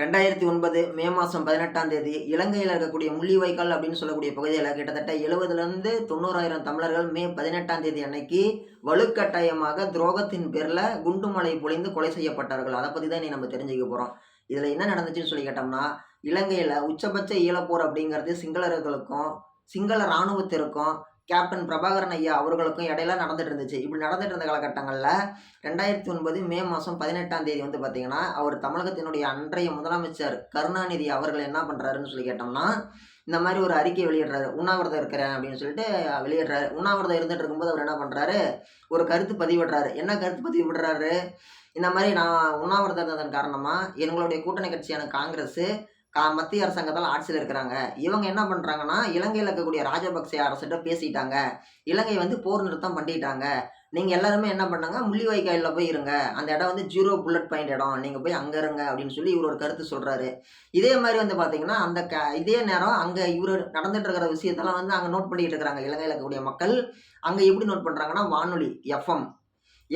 ரெண்டாயிரத்தி ஒன்பது மே மாதம் பதினெட்டாம் தேதி இலங்கையில் இருக்கக்கூடிய முள்ளிவாய்க்கால் அப்படின்னு சொல்லக்கூடிய பகுதியில் கிட்டத்தட்ட எழுபதுலேருந்து தொண்ணூறாயிரம் தமிழர்கள் மே பதினெட்டாம் தேதி அன்னைக்கு வலுக்கட்டாயமாக துரோகத்தின் பேரில் குண்டுமலை பொழிந்து கொலை செய்யப்பட்டார்கள். அதை பற்றி தான் நீ நம்ம தெரிஞ்சுக்க போகிறோம் இதில் என்ன நடந்துச்சுன்னு சொல்லி கேட்டோம்னா இலங்கையில் உச்சபட்ச ஈழப்போர் அப்படிங்கிறது சிங்களர்களுக்கும் சிங்கள இராணுவத்திற்கும் கேப்டன் பிரபாகரன் ஐயா அவர்களுக்கும் இடையில நடந்துட்டு இருந்துச்சு இப்படி நடந்துட்டு இருந்த காலகட்டங்களில் ரெண்டாயிரத்தி ஒன்பது மே மாதம் பதினெட்டாம் தேதி வந்து பார்த்தீங்கன்னா அவர் தமிழகத்தினுடைய அன்றைய முதலமைச்சர் கருணாநிதி அவர்கள் என்ன பண்ணுறாருன்னு சொல்லி கேட்டோம்னா இந்த மாதிரி ஒரு அறிக்கை வெளியிடுறாரு. உண்ணாவிரதம் இருக்கிறேன் அப்படின்னு சொல்லிட்டு வெளியிடுறாரு. உண்ணாவிரதம் இருந்துட்டு இருக்கும்போது அவர் என்ன பண்ணுறாரு ஒரு கருத்து பதிவிடுறாரு. என்ன கருத்து பதிவிடுறாரு? இந்த மாதிரி நான் உண்ணாவிரதம் இருந்ததன் காரணமாக எங்களுடைய கூட்டணி கட்சியான காங்கிரஸ் கா மத்திய அரசாங்கத்தால் ஆட்சியில் இருக்கிறாங்க. இவங்க என்ன பண்ணுறாங்கன்னா இலங்கையில் இருக்கக்கூடிய ராஜபக்சே அரசிட்ட பேசிட்டாங்க. இலங்கை வந்து போர் நிறுத்தம் பண்ணிட்டாங்க. நீங்கள் எல்லாருமே என்ன பண்ணாங்க முள்ளிவாய்க்காலில் போய் இருங்க. அந்த இடம் வந்து ஜீரோ புல்லட் பாயிண்ட் இடம். நீங்கள் போய் அங்கே இருங்க அப்படின்னு சொல்லி இவர் ஒரு கருத்து சொல்கிறாரு இதே மாதிரி வந்து பார்த்தீங்கன்னா அந்த க இதே நேரம் அங்கே இவர் நடந்துட்டு இருக்கிற விஷயத்தெல்லாம் வந்து அங்கே நோட் பண்ணிட்டு இருக்கிறாங்க. இலங்கையில் இருக்கக்கூடிய மக்கள் அங்கே எப்படி நோட் பண்ணுறாங்கன்னா வானொலி எஃப்எம்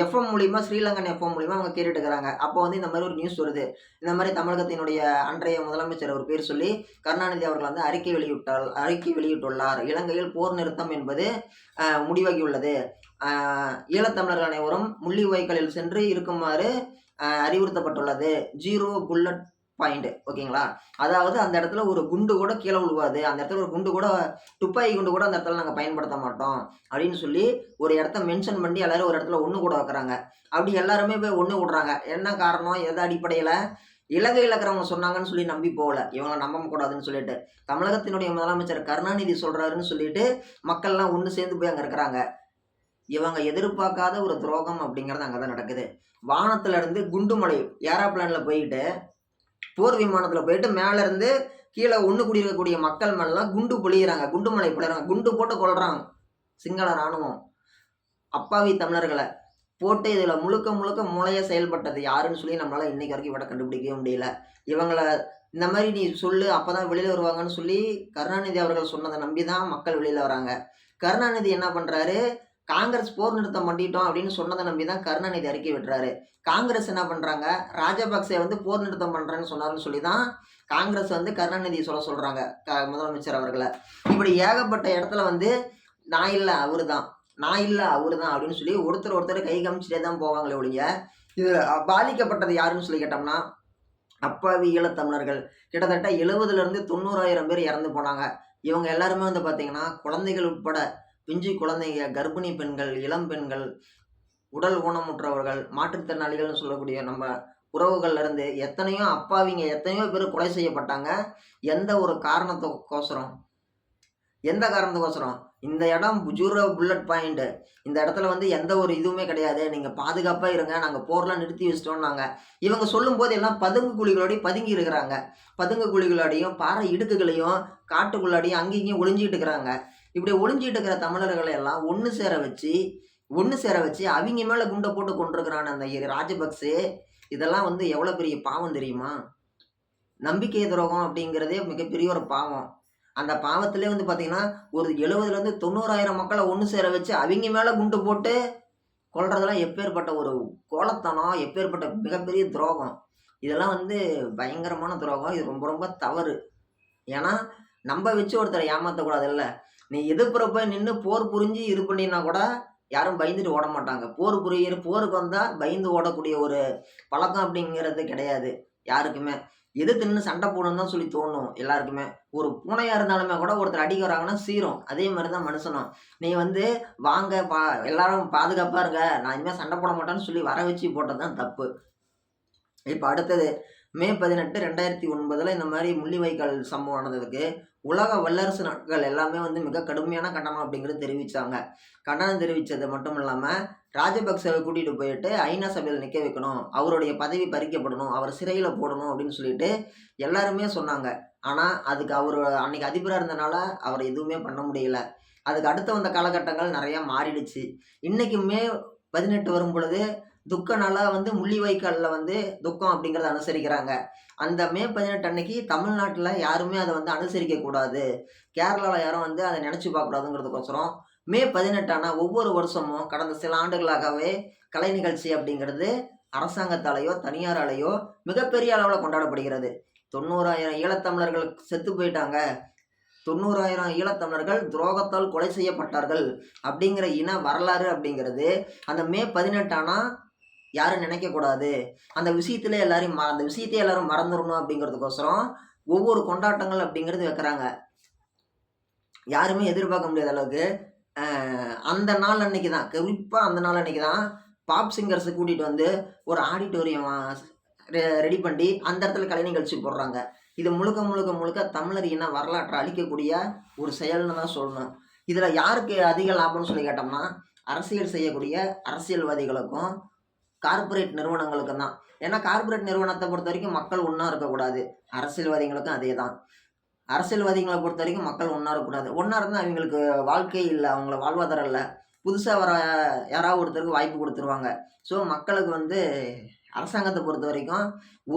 எஃப்எம் மூலிமா ஸ்ரீலங்கன் எஃப்எம் மூலிமா அவங்க கேட்டுட்டு இருக்கிறாங்க அப்போ வந்து இந்த மாதிரி ஒரு நியூஸ் வருது. இந்த மாதிரி தமிழகத்தினுடைய அன்றைய முதலமைச்சர் ஒரு பேர் சொல்லி கருணாநிதி அவர்கள் வந்து அறிக்கை வெளியிட்டால் அறிக்கை வெளியிட்டுள்ளார். இலங்கையில் போர் நிறுத்தம் என்பது முடிவாகியுள்ளது. ஈழத்தமிழர்கள் அனைவரும் முள்ளிவாய்க்காலில் சென்று இருக்குமாறு அறிவுறுத்தப்பட்டுள்ளது. ஜீரோ புல்லட் பாயிண்ட் ஓகேங்களா அதாவது அந்த இடத்துல ஒரு குண்டு கூட கீழே விழுவாது அந்த இடத்துல ஒரு குண்டு கூட துப்பாக்கி குண்டு கூட அந்த இடத்துல நாங்கள் பயன்படுத்த மாட்டோம். அப்படின்னு சொல்லி ஒரு இடத்த மென்ஷன் பண்ணி எல்லாரும் ஒரு இடத்துல ஒன்று கூட வைக்கிறாங்க. அப்படி எல்லாருமே போய் ஒன்று விடுறாங்க. என்ன காரணம்? எது அடிப்படையில்? இலங்கையில் இருக்கிறவங்க சொன்னாங்கன்னு சொல்லி நம்பி போகல. இவங்களை நம்ப கூடாதுன்னு சொல்லிட்டு. தமிழகத்தினுடைய முதலமைச்சர் கருணாநிதி சொல்கிறாருன்னு சொல்லிட்டு மக்கள்லாம் ஒன்று சேர்ந்து போய் அங்கே இருக்கிறாங்க. இவங்க எதிர்பார்க்காத ஒரு துரோகம் அப்படிங்கிறது அங்கே தான் நடக்குது. வானத்துல இருந்து குண்டுமலை ஏரோப்ளானில் போயிட்டு போர் விமானத்தில் போயிட்டு மேலே இருந்து கீழே ஒன்று குடியிருக்கக்கூடிய மக்கள் மேலாம் குண்டு பொழியிறாங்க. குண்டுமலை பொழிறாங்க குண்டு போட்டு கொள்றாங்க சிங்கள இராணுவம். அப்பாவி தமிழர்களை போட்டு இதில் முழுக்க முழுக்க மூளைய செயல்பட்டது யாருன்னு சொல்லி நம்மளால் இன்னைக்கு வரைக்கும் விட கண்டுபிடிக்கவே முடியல. இவங்களை இந்த மாதிரி நீ சொல்லு அப்பதான் வெளியில் வருவாங்கன்னு சொல்லி கருணாநிதி அவர்கள் சொன்னதை நம்பி தான் மக்கள் வெளியில் வராங்க. கருணாநிதி என்ன பண்ணுறாரு காங்கிரஸ் போர் நிறுத்தம் பண்ணிட்டோம் அப்படின்னு சொன்னதை நம்பி தான் கருணாநிதி அறிக்கை விடுறாரு காங்கிரஸ் என்ன பண்ணுறாங்க ராஜபக்சே வந்து போர் நிறுத்தம் பண்ணுறேன்னு சொன்னார்னு சொல்லி தான் காங்கிரஸ் வந்து கருணாநிதி சொல்ல சொல்கிறாங்க க- முதலமைச்சர் அவர்களை. இப்படி ஏகப்பட்ட இடத்துல வந்து நான் இல்லை அவரு தான் நான் இல்லை அவரு தான் அப்படின்னு சொல்லி ஒருத்தர் ஒருத்தர் கை காமிச்சிட்டே தான் போவாங்களே ஒழிய இதில் பாதிக்கப்பட்டது யாருன்னு சொல்லி கேட்டோம்னா அப்பாவி ஈழத்தமிழர்கள் கிட்டத்தட்ட எழுபதுலேருந்து தொண்ணூறாயிரம் பேர் இறந்து போனாங்க. இவங்க எல்லாருமே வந்து பார்த்தீங்கன்னா குழந்தைகள் உட்பட பிஞ்சு குழந்தைங்க கர்ப்பிணி பெண்கள் இளம் பெண்கள் உடல் ஊனமுற்றவர்கள் மாற்றுத்திறனாளிகள்னு சொல்லக்கூடிய நம்ம உறவுகள்ல இருந்து எத்தனையோ அப்பாவிங்க எத்தனையோ பேர் கொலை செய்யப்பட்டாங்க. எந்த ஒரு காரணத்துக்கோசரம்? எந்த காரணத்துக்கோசரம்? இந்த இடம் ஜூரோ புல்லட் பாயிண்ட். இந்த இடத்துல வந்து எந்த ஒரு இதுவுமே கிடையாது. நீங்க பாதுகாப்பா இருங்க. நாங்க போர்லாம் நிறுத்தி வச்சிட்டோம்னாங்க. இவங்க சொல்லும் போது எல்லாம் பதுங்கு குழிகளோடய பதுங்கி இருக்கிறாங்க. பதுங்கு குழிகளோடையும் பாறை இடுக்குகளையும் காட்டுக்குள்ளாடியும் அங்கேயும் இங்கேயும் ஒளிஞ்சிட்டு இருக்கிறாங்க. இப்படி ஒளிஞ்சிட்டு இருக்கிற தமிழர்களை எல்லாம் ஒன்று சேர வச்சு ஒன்று சேர வச்சு அவங்க மேலே குண்டை போட்டு கொண்டிருக்கிறான அந்த ராஜபக்சே இதெல்லாம் வந்து எவ்வளோ பெரிய பாவம் தெரியுமா? நம்பிக்கை துரோகம் அப்படிங்கிறதே மிகப்பெரிய ஒரு பாவம். அந்த பாவத்திலே வந்து பார்த்தீங்கன்னா ஒரு எழுபதுலேருந்து தொண்ணூறாயிரம் மக்களை ஒன்று சேர வச்சு அவங்க மேலே குண்டு போட்டு கொல்றதெல்லாம் எப்பேற்பட்ட ஒரு கோலத்தனம் எப்பேற்பட்ட மிகப்பெரிய துரோகம். இதெல்லாம் வந்து பயங்கரமான துரோகம். இது ரொம்ப ரொம்ப தவறு. ஏன்னா நம்ம வச்சு ஒருத்தரை ஏமாற்றக்கூடாதுல்ல நீ எதிர்ப்புறப்ப நின்று போர் புரிஞ்சு இது பண்ணினா கூட யாரும் பயந்துட்டு ஓட மாட்டாங்க. போர் புரியிற போருக்கு வந்தால் பயந்து ஓடக்கூடிய ஒரு பழக்கம் அப்படிங்கிறது கிடையாது யாருக்குமே. எது நின்று சண்டை போடணும்னு தான் சொல்லி தோணும் எல்லாருக்குமே. ஒரு பூனையாக இருந்தாலுமே கூட ஒருத்தர் அடிக்க வராங்கன்னா சீரும். அதே மாதிரி தான் மனுஷனும். நீ வந்து வாங்க பா எல்லாரும் பாதுகாப்பாக இருங்க. நான் இனிமேல் சண்டை போட மாட்டேன்னு சொல்லி வர வச்சு போட்டது தான் தப்பு. இப்போ அடுத்தது மே பதினெட்டு ரெண்டாயிரத்தி ஒன்பதில் இந்த மாதிரி முள்ளிவாய்க்கால் சம்பவம் நடந்ததுக்கு உலக வல்லரசு நாட்கள் எல்லாமே வந்து மிக கடுமையான கண்டனம் அப்படிங்கிறது தெரிவித்தாங்க கண்டனம் தெரிவித்தது மட்டும் இல்லாமல் ராஜபக்சவை கூட்டிகிட்டு போயிட்டு ஐநா சபையில் நிற்க வைக்கணும் அவருடைய பதவி பறிக்கப்படணும் அவர் சிறையில் போடணும் அப்படின்னு சொல்லிட்டு எல்லாருமே சொன்னாங்க. ஆனால் அதுக்கு அவர் அன்னைக்கு அதிபராக இருந்தனால அவர் எதுவுமே பண்ண முடியல. அதுக்கு அடுத்து வந்த காலகட்டங்கள் நிறையா மாறிடுச்சு. இன்றைக்குமே பதினெட்டு வரும் பொழுது துக்க நாளாக வந்து முள்ளிவாய்க்காலில் வந்து துக்கம் அப்படிங்கிறத அனுசரிக்கிறாங்க. அந்த மே பதினெட்டு அன்னைக்கு தமிழ்நாட்டில் யாருமே அதை வந்து அனுசரிக்கக்கூடாது கேரளாவில் யாரும் வந்து அதை நினச்சி பார்க்கக்கூடாதுங்கிறதுக்கோசரம் மே பதினெட்டானா ஒவ்வொரு வருஷமும் கடந்த சில ஆண்டுகளாகவே கலை நிகழ்ச்சி அப்படிங்கிறது அரசாங்கத்தாலேயோ தனியாராலேயோ மிகப்பெரிய அளவில் கொண்டாடப்படுகிறது. தொண்ணூறாயிரம் ஈழத்தமிழர்கள் செத்து போயிட்டாங்க. தொண்ணூறாயிரம் ஈழத்தமிழர்கள் துரோகத்தால் கொலை செய்யப்பட்டார்கள் அப்படிங்கிற இன வரலாறு அப்படிங்கிறது அந்த மே பதினெட்டானா யாரும் நினைக்கக்கூடாது. அந்த விஷயத்துல எல்லாரையும் ம- அந்த விஷயத்தையே எல்லாரும் மறந்துடணும் அப்படிங்கிறதுக்கோசரம் ஒவ்வொரு கொண்டாட்டங்கள் அப்படிங்கிறது வைக்கிறாங்க. யாருமே எதிர்பார்க்க முடியாத அளவுக்கு அந்த நாள் அன்னைக்கு தான் குறிப்பாக அந்த நாள் அன்னைக்கு தான் பாப் சிங்கர்ஸை கூட்டிகிட்டு வந்து ஒரு ஆடிட்டோரியம் ரெடி பண்ணி அந்த இடத்துல கலை நிகழ்ச்சி போடுறாங்க. இது முழுக்க முழுக்க முழுக்க தமிழர் இன வரலாற்றை அழிக்கக்கூடிய ஒரு செயல்னு தான் சொல்லணும். இதில் யாருக்கு அதிக லாபம்னு சொல்லி கேட்டோம்னா அரசியல் செய்யக்கூடிய அரசியல்வாதிகளுக்கும் கார்ப்பரேட் நிறுவனங்களுக்கும் தான். ஏன்னா கார்ப்பரேட் நிறுவனத்தை பொறுத்த வரைக்கும் மக்கள் ஒன்றா இருக்கக்கூடாது. அரசியல்வாதிகளுக்கும் அதே தான். அரசியல்வாதிகளை பொறுத்த வரைக்கும் மக்கள் ஒன்றா இருக்கக்கூடாது. ஒன்றா இருந்தால் அவங்களுக்கு வாழ்க்கை இல்லை அவங்கள வாழ்வாதாரம் இல்லை. புதுசாக வர யாராவது ஒருத்தருக்கு வாய்ப்பு கொடுத்துருவாங்க. ஸோ மக்களுக்கு வந்து அரசாங்கத்தை பொறுத்த வரைக்கும்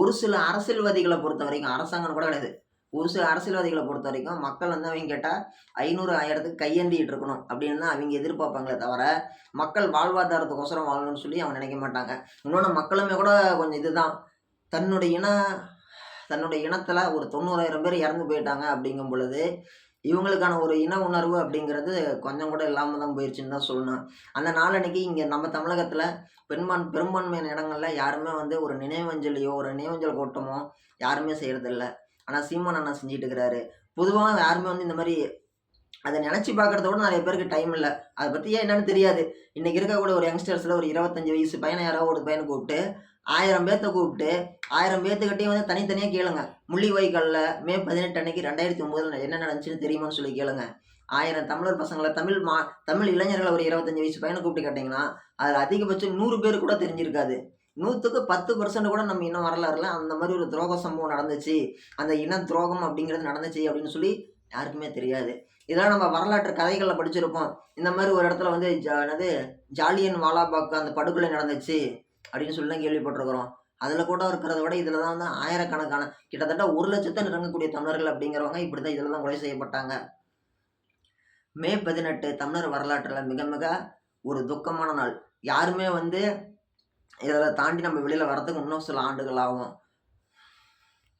ஒரு சில அரசியல்வாதிகளை பொறுத்த வரைக்கும் அரசாங்கம் கூட கிடையாது. ஒரு சில அரசியல்வாதிகளை பொறுத்த வரைக்கும் மக்கள் வந்து அவங்க கேட்டால் ஐநூறு ஆயிரத்துக்கு கையேந்திட்டு இருக்கணும் அப்படின்னு தான் அவங்க எதிர்பார்ப்பாங்களே தவிர மக்கள் வாழ்வாதாரத்துக்கோசரம் வாழணும்னு சொல்லி அவங்க நினைக்க மாட்டாங்க. இன்னொன்று மக்களுமே கூட கொஞ்சம் இதுதான். தன்னுடைய இன தன்னுடைய இனத்தில் ஒரு தொண்ணூறாயிரம் பேர் இறந்து போயிட்டாங்க அப்படிங்கும் பொழுது இவங்களுக்கான ஒரு இன உணர்வு அப்படிங்கிறது கொஞ்சம் கூட இல்லாமல் தான் போயிடுச்சுன்னு தான் சொல்லணும். அந்த நாளன்னைக்கு இங்கே நம்ம தமிழகத்தில் பெரும்பான் பெரும்பான்மையான இடங்களில் யாருமே வந்து ஒரு நினைவஞ்சலியோ ஒரு நினைவஞ்சல் கூட்டமோ யாருமே செய்கிறதில்ல ஆனால் சீமான் அண்ணா செஞ்சுட்டு இருக்கிறாரு. பொதுவாக யாருமே வந்து இந்த மாதிரி அதை நினச்சி பார்க்கறத விட நிறைய பேருக்கு டைம் இல்லை. அதை பற்றி ஏன் என்னன்னு தெரியாது. இன்றைக்கி இருக்கக்கூடிய ஒரு யங்ஸ்டர்ஸில் ஒரு இருபத்தஞ்சி வயசு பையனை யாராவது ஒரு பையனை கூப்பிட்டு ஆயிரம் பேர்த்த கூப்பிட்டு ஆயிரம் பேர்த்துக்கிட்டையும் வந்து தனித்தனியாக கேளுங்க. வைக்கல்ல மே பதினெட்டு அன்னைக்கு ரெண்டாயிரத்தி ஒம்போதில் என்ன நடந்துச்சுன்னு தெரியுமான்னு சொல்லி கேளுங்க. ஆயிரம் தமிழர் பசங்களை தமிழ் மா தமிழ் இளைஞர்களை ஒரு இருபத்தஞ்சி வயசு பையனை கூப்பிட்டு கேட்டிங்கன்னா அதில் அதிகபட்சம் நூறு பேர் கூட தெரிஞ்சிருக்காது. நூற்றுக்கு பத்து பர்சன்ட் கூட நம்ம இன்னும் வரலாறுல அந்த மாதிரி ஒரு துரோக சம்பவம் நடந்துச்சு. அந்த இன துரோகம் அப்படிங்கிறது நடந்துச்சு அப்படின்னு சொல்லி யாருக்குமே தெரியாது. இதெல்லாம் நம்ம வரலாற்று கதைகளில் படிச்சிருப்போம். இந்த மாதிரி ஒரு இடத்துல வந்து ஜா- என்னது ஜாலியன் வாலாபாக் அந்த படுகொலை நடந்துச்சு அப்படின்னு சொல்லி தான் கேள்விப்பட்டிருக்கிறோம். அதில் கூட இருக்கிறத விட இதில் தான் வந்து ஆயிரக்கணக்கான கிட்டத்தட்ட ஒரு லட்சத்தை நெருங்கக்கூடிய தமிழர்கள் அப்படிங்கிறவங்க இப்படி தான் இதில் தான் கொலை செய்யப்பட்டாங்க. மே பதினெட்டு தமிழர் வரலாற்றில் மிக மிக ஒரு துக்கமான நாள். யாருமே வந்து இதில் தாண்டி நம்ம வெளியில் வரதுக்கு இன்னும் சில ஆண்டுகள் ஆகும்.